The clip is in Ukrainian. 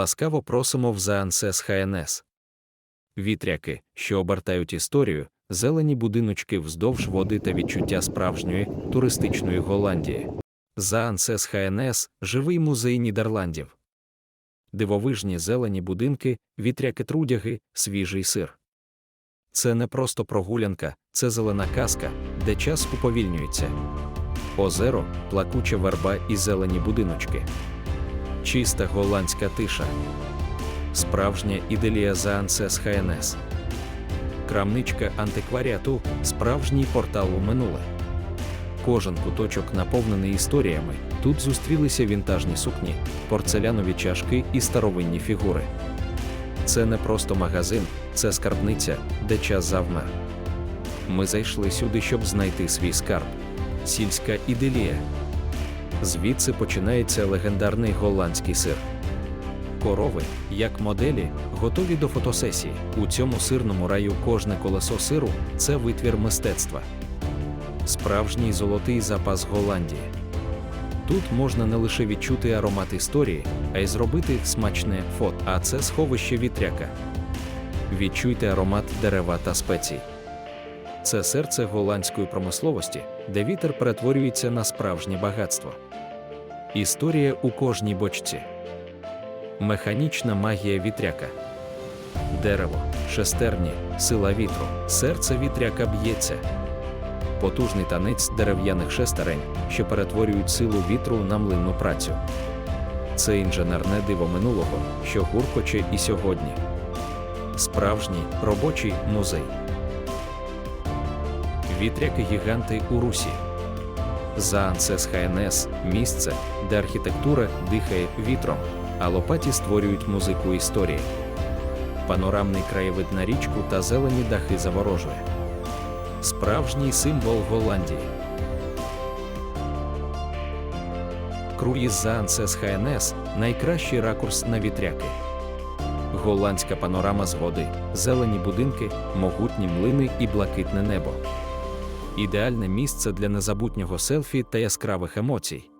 Ласкаво просимо в Заансес ХНС. Вітряки, що обертають історію, зелені будиночки вздовж води та відчуття справжньої туристичної Голландії. Заансес ХНС живий музей Нідерландів. Дивовижні зелені будинки, вітряки трудяги, свіжий сир. Це не просто прогулянка, це зелена казка, де час уповільнюється. Озеро, плакуча верба і зелені будиночки. Чиста голландська тиша. Справжня іделія Заансес ХНС. Крамничка антикваріату справжній портал у минуле. Кожен куточок наповнений історіями. Тут зустрілися вінтажні сукні, порцелянові чашки і старовинні фігури. Це не просто магазин, це скарбниця, де час завмер. Ми зайшли сюди, щоб знайти свій скарб. Сільська іделія. Звідси починається легендарний голландський сир. Корови, як моделі, готові до фотосесії. У цьому сирному раю кожне колесо сиру це витвір мистецтва. Справжній золотий запас Голландії. Тут можна не лише відчути аромат історії, а й зробити смачне фото. А це сховище вітряка. Відчуйте аромат дерева та спецій. Це серце голландської промисловості, де вітер перетворюється на справжнє багатство. Історія у кожній бочці. Механічна магія вітряка. Дерево, шестерні, сила вітру, серце вітряка б'ється. Потужний танець дерев'яних шестерень, що перетворюють силу вітру на млинну працю. Це інженерне диво минулого, що гуркоче і сьогодні. Справжній робочий музей. Вітряки гіганти у Русі. Заансес ХНС місце, де архітектура дихає вітром, а лопаті створюють музику історії. Панорамний краєвид на річку та зелені дахи заворожує. Справжній символ Голландії. Круїз Заансес ХНС найкращий ракурс на вітряки. Голландська панорама з води, зелені будинки, могутні млини і блакитне небо. Ідеальне місце для незабутнього селфі та яскравих емоцій.